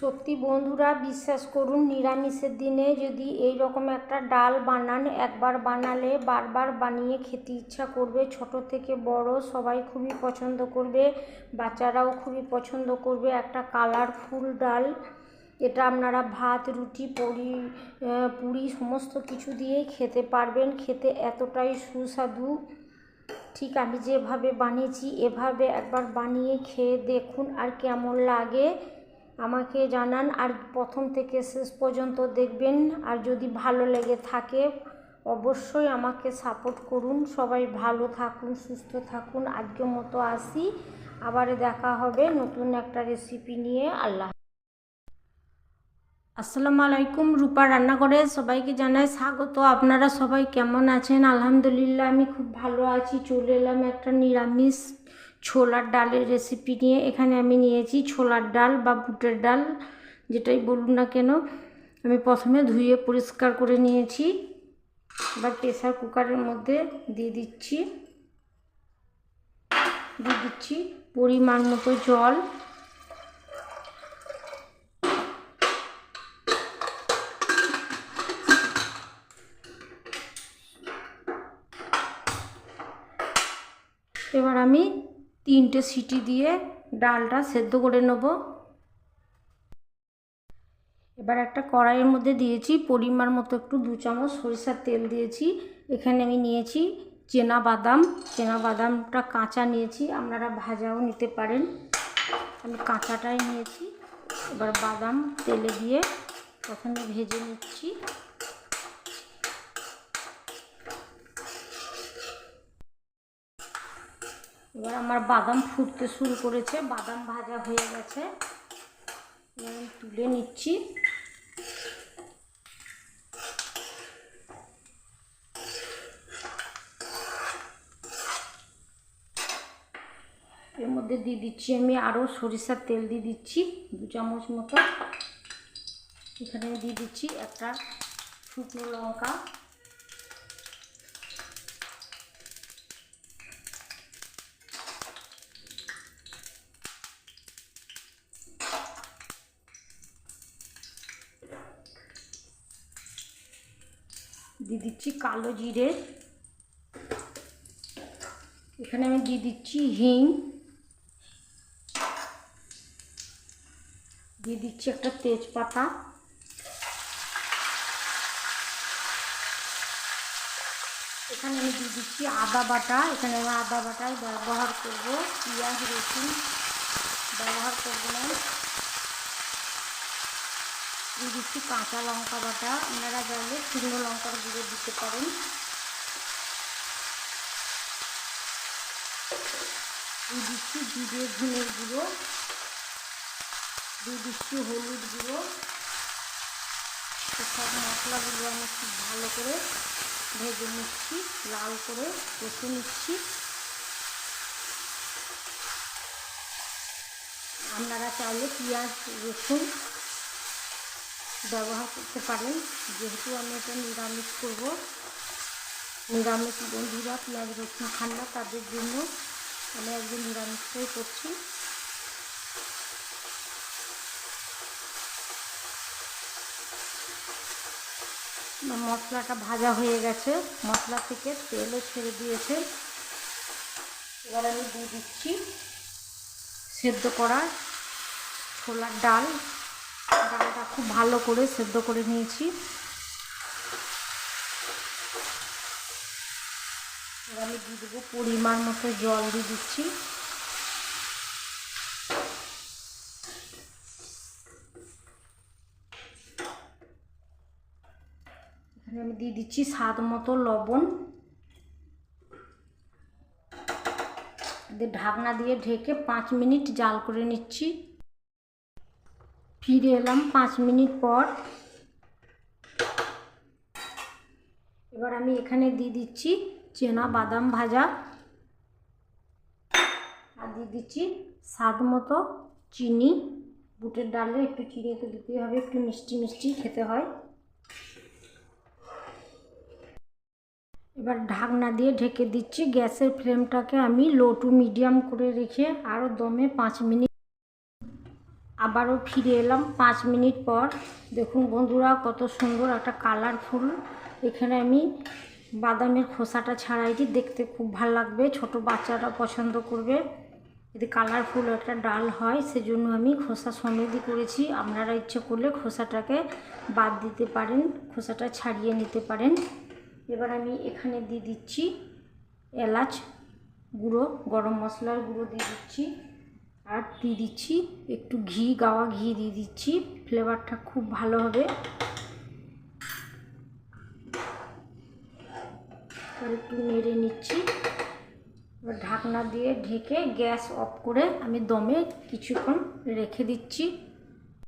সত্যি বন্ধুরা, বিশ্বাস করুন, নিরামিষের দিনে যদি এই রকম একটা ডাল বানান, একবার বানালে বারবার বানিয়ে খেতে ইচ্ছা করবে। ছোট থেকে বড় সবাই খুবই পছন্দ করবে, বাচ্চারাও খুবই পছন্দ করবে। একটা কালারফুল ডাল, এটা আপনারা ভাত, রুটি, পুরি পুরি সমস্ত কিছু দিয়েই খেতে পারবেন। খেতে এতটাই সুস্বাদু। ঠিক আমি যেভাবে বানিয়েছি, এভাবে একবার বানিয়ে খেয়ে দেখুন আর কেমন লাগে। আমাকে জানান আর প্রথম থেকে শেষ পর্যন্ত দেখবেন। আর যদি ভালো লেগে থাকে, অবশ্যই আমাকে সাপোর্ট করুন। সবাই ভালো থাকুন, সুস্থ থাকুন। আজকের মতো আসি। আবার দেখা হবে নতুন একটা রেসিপি নিয়ে। আল্লাহ আসসালামু আলাইকুম, রূপা রান্নাঘরে সবাইকে জানাই স্বাগত। আপনারা সবাই কেমন আছেন? আলহামদুলিল্লাহ, আমি খুব ভালো আছি। চলে এলাম একটা নিরামিষ ছোলার ডালের রেসিপি নিয়ে এখানে আমি নিয়েছি ছোলার ডাল বা বুটের ডাল, যেটাই বলুন না কেন। আমি প্রথমে ধুয়ে পরিষ্কার করে নিয়েছি। এবার প্রেসার কুকারের মধ্যে দিয়ে দিচ্ছি। দিয়ে দিচ্ছি পরিমাণ মতো জল। এবার আমি তিনটে সিটি দিয়ে ডালটা সেদ্ধ করে নেব। এবার একটা কড়াইয়ের মধ্যে দিয়েছি, পরিমাণ মতো একটু দু চামচ সরিষার তেল দিয়েছি। এখানে আমি নিয়েছি চেনা বাদাম। চেনা বাদামটা কাঁচা নিয়েছি, আপনারা ভাজাও নিতে পারেন। আমি কাঁচাটাই নিয়েছি। এবার বাদাম তেলে দিয়ে প্রথমে ভেজে নিচ্ছি। এবার আমার বাদাম ফুটতে শুরু করেছে, বাদাম ভাজা হয়ে গেছে। আমি তুলে নিচ্ছি। এর মধ্যে দিয়ে দিচ্ছি আমি আরও সরিষার তেল দিয়ে দিচ্ছি, দু চামচ মতো। এখানে দিয়ে দিচ্ছি একটা শুকনো লঙ্কা। দিয়ে দিচ্ছি কালো জিরে। এখানে আমি দিয়ে দিচ্ছি হিং। দিয়ে দিচ্ছি একটা তেজপাতা। এখানে আমি দিয়ে দিচ্ছি আদা বাটা। এখানে আমি আদা বাটাই ব্যবহার করব। পেঁয়াজ রসুন ব্যবহার করব না। দিয়ে দিচ্ছি কাঁচা লঙ্কা বাটা। আপনারা চাইলে শুকনো লঙ্কার গুঁড়ো দিতে পারেন। দিয়ে দিচ্ছি জিরে, ধনের গুঁড়ো। দিয়ে দিচ্ছি হলুদ গুঁড়ো। সব মশলাগুলো আমি খুব ভালো করে ভেজে নিচ্ছি, লাল করে কষে নিচ্ছি। আপনারা চাইলে পেঁয়াজ, রসুন ব্যবহার করতে পারেন। যেহেতু আমি এটা নিরামিষ করব। নিরামিষ বন্ধুরা, পেঁয়াজ, রসুন না তাদের জন্য আমি একদিন নিরামিষটাই করছি। মশলাটা ভাজা হয়ে গেছে। মশলা থেকে তেলও ছেড়ে দিয়েছে। এবার আমি দিয়ে দিচ্ছি সেদ্ধ করা ছোলার ডাল। ডালটা খুব ভালো করে সেদ্ধ করে নিয়েছি। আমি দিয়ে দেবো পরিমাণ মতো জল দিয়ে দিচ্ছি। এখানে আমি দিয়ে দিচ্ছি স্বাদ মতো লবণ। ঢাকনা দিয়ে ঢেকে পাঁচ মিনিট জাল করে নিচ্ছি। ফিরে এলাম পাঁচ মিনিট পর। এবার আমি এখানে দিয়ে দিচ্ছি চেনা বাদাম ভাজা। আর দিয়ে দিচ্ছি স্বাদ মতো চিনি। বুটের ডালে একটু চিনি তো দিতে হবে, একটু মিষ্টি মিষ্টি খেতে হয়। এবার ঢাকনা দিয়ে ঢেকে দিচ্ছি, গ্যাসের ফ্লেমটাকে আমি লো টু মিডিয়াম করে রেখে আরও দমে পাঁচ মিনিট আবারও ফিরে এলাম। পাঁচ মিনিট পর দেখুন বন্ধুরা, কত সুন্দর একটা কালারফুল এখানে আমি বাদামের খোসাটা ছাড়াইছি দেখতে খুব ভালো লাগবে। ছোট বাচ্চারা পছন্দ করবে। যদি কালারফুল একটা ডাল হয়, সেজন্য আমি খোসা সমেতই করেছি। আপনারা ইচ্ছে করলে খোসাটাকে বাদ দিতে পারেন, খোসাটা ছাড়িয়ে নিতে পারেন। এবার আমি এখানে দিয়ে দিচ্ছি এলাচ গুঁড়ো, গরম মশলার গুঁড়ো দিয়ে দিচ্ছি। আর দিয়ে দিচ্ছি, একটু ঘি, গাওয়া ঘি দিয়ে দিচ্ছি, ফ্লেভারটা খুব ভালো হবে। আর একটু নেড়ে নিচ্ছি। এবার ঢাকনা দিয়ে ঢেকে গ্যাস অফ করে আমি দমে কিছুক্ষণ রেখে দিচ্ছি।